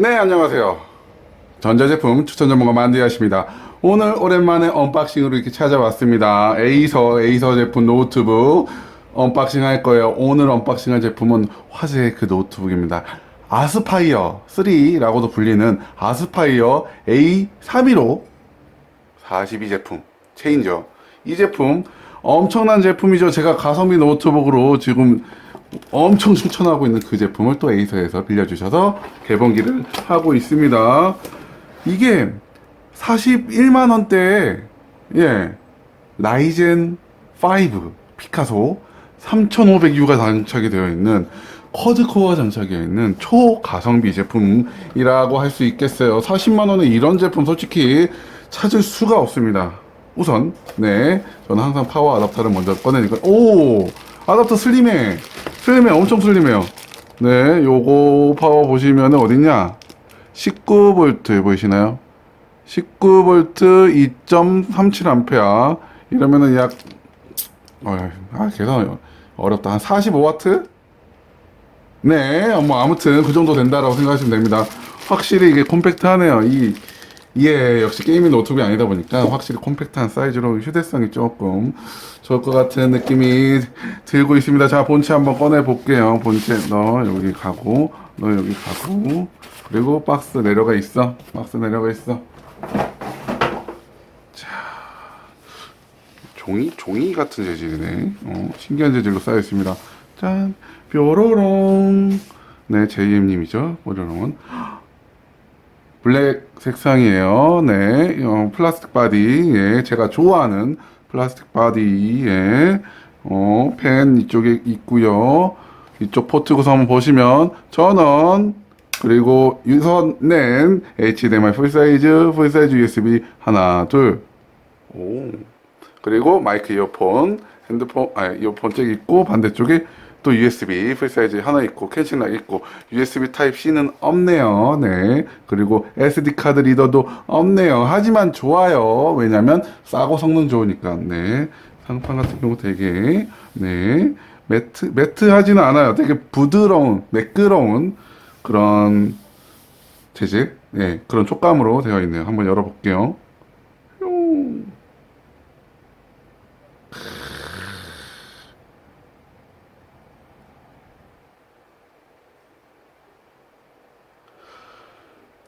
네, 안녕하세요. 전자제품 추천 전문가 만디아십니다. 오늘 오랜만에 언박싱으로 이렇게 찾아왔습니다. 에이서, 에이서 제품 노트북 언박싱 할 거예요. 오늘 언박싱 할 제품은 화제의 그 노트북입니다. 아스파이어 3라고도 불리는 아스파이어 A315 42 제품 체인저 이 제품 엄청난 제품이죠 제가 가성비 노트북으로 지금 엄청 추천하고 있는 그 제품을 또 에이서에서 빌려주셔서 개봉기를 하고 있습니다 이게 41만 원대에 예 라이젠 5 피카소 3500U가 장착이 되어 있는 쿼드코어가 장착이 있는 초가성비 제품이라고 할 수 있겠어요. 40만 원에 이런 제품 솔직히 찾을 수가 없습니다. 우선 네 저는 항상 파워 아답터를 먼저 꺼내니까 오 아답터 슬림해 슬림해 엄청 슬림해요. 네 요거 파워 보시면 어딨냐 19V 보이시나요? 19V 2.37A 이러면은 약 어, 아, 계산 어렵다. 한 45와트? 네, 뭐 아무튼 그 정도 된다라고 생각하시면 됩니다. 확실히 이게 콤팩트하네요. 이 예, 역시 게이밍 노트북이 아니다 보니까 확실히 콤팩트한 사이즈로 휴대성이 조금 좋을 것 같은 느낌이 들고 있습니다. 자, 본체 한번 꺼내 볼게요. 본체 너 여기 가고, 너 여기 가고, 그리고 박스 내려가 있어. 박스 내려가 있어. 종이 종이 같은 재질이네. 어, 신기한 재질로 쌓여 있습니다. 짠, 뾰로롱. 네, JM님이죠. 뾰로롱은 블랙 색상이에요. 네, 어, 플라스틱 바디. 예, 제가 좋아하는 플라스틱 바디에 어, 펜 이쪽에 있고요. 이쪽 포트 구성 보시면 전원 그리고 유선랜 HDMI 풀사이즈 풀사이즈 USB 하나 둘 오. 그리고 마이크 이어폰, 핸드폰, 아, 이어폰 잭 있고, 반대쪽에 또 USB 풀사이즈 하나 있고, 캐치락 있고, USB 타입 C는 없네요. 네. 그리고 SD 카드 리더도 없네요. 하지만 좋아요. 왜냐면 싸고 성능 좋으니까. 네. 상판 같은 경우 되게, 네. 매트, 매트 하지는 않아요. 되게 부드러운, 매끄러운 그런 재질, 네. 그런 촉감으로 되어 있네요. 한번 열어 볼게요.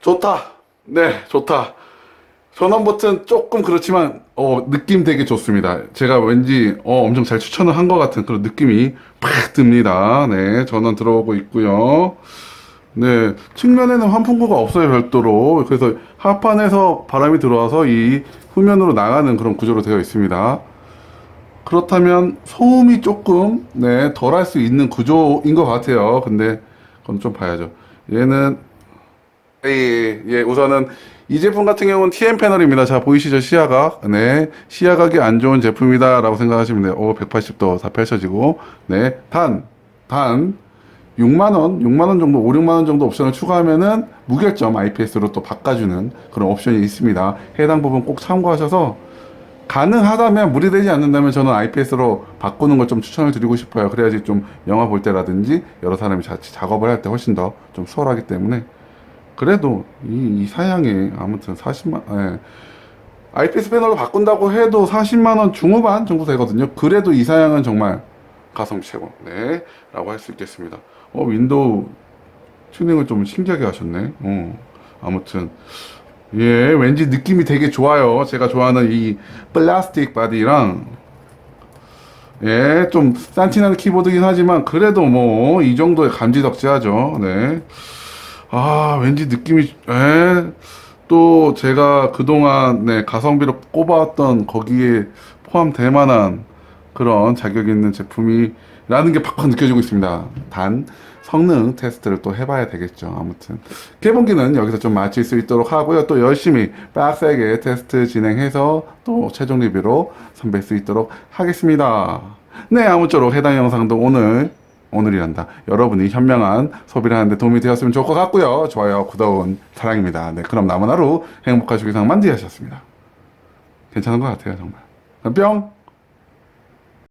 좋다. 네, 좋다. 전원 버튼 조금 그렇지만 어, 느낌 되게 좋습니다. 제가 왠지 어, 엄청 잘 추천을 한 것 같은 그런 느낌이 팍 듭니다. 네, 전원 들어오고 있고요. 네, 측면에는 환풍구가 없어요, 별도로. 그래서 하판에서 바람이 들어와서 이 후면으로 나가는 그런 구조로 되어 있습니다. 그렇다면 소음이 조금 네, 덜 할 수 있는 구조인 것 같아요. 근데 그건 좀 봐야죠. 얘는 예, 예, 우선은 이 제품 같은 경우는 TN 패널입니다. 자, 보이시죠? 시야각. 네. 시야각이 안 좋은 제품이다. 라고 생각하시면 돼요. 오, 180도 다 펼쳐지고. 네. 단, 단, 6만원, 6만원 정도, 5, 6만원 정도 옵션을 추가하면은 무결점 IPS로 또 바꿔주는 그런 옵션이 있습니다. 해당 부분 꼭 참고하셔서 가능하다면 무리되지 않는다면 저는 IPS로 바꾸는 걸 좀 추천을 드리고 싶어요. 그래야지 좀 영화 볼 때라든지 여러 사람이 같이 작업을 할 때 훨씬 더 좀 수월하기 때문에 그래도 이, 이 사양에 아무튼 40만 예. IPS 패널로 바꾼다고 해도 40만 원 중후반 정도 되거든요. 그래도 이 사양은 정말 가성비 최고. 네. 라고 할 수 있겠습니다. 어, 윈도우 튜닝을 좀 신기하게 하셨네. 어. 아무튼 예, 왠지 느낌이 되게 좋아요. 제가 좋아하는 이 플라스틱 바디랑 예, 좀 싼티나는 키보드긴 하지만 그래도 뭐 이 정도의 감지덕지하죠. 네. 아, 왠지 느낌이, 에? 또 제가 그동안, 네, 가성비로 꼽아왔던 거기에 포함될 만한 그런 자격 있는 제품이라는 게 팍팍 느껴지고 있습니다. 단, 성능 테스트를 또 해봐야 되겠죠. 아무튼. 개봉기는 여기서 좀 마칠 수 있도록 하고요. 또 열심히 빡세게 테스트 진행해서 또 최종 리뷰로 선배일 수 있도록 하겠습니다. 네, 아무쪼록 해당 영상도 오늘 오늘이란다. 여러분이 현명한 소비를 하는데 도움이 되었으면 좋을 것 같고요. 좋아요, 구독은 사랑입니다. 네, 그럼 남은 하루 행복하시고 이상 만디하셨습니다. 괜찮은 것 같아요, 정말. 뿅!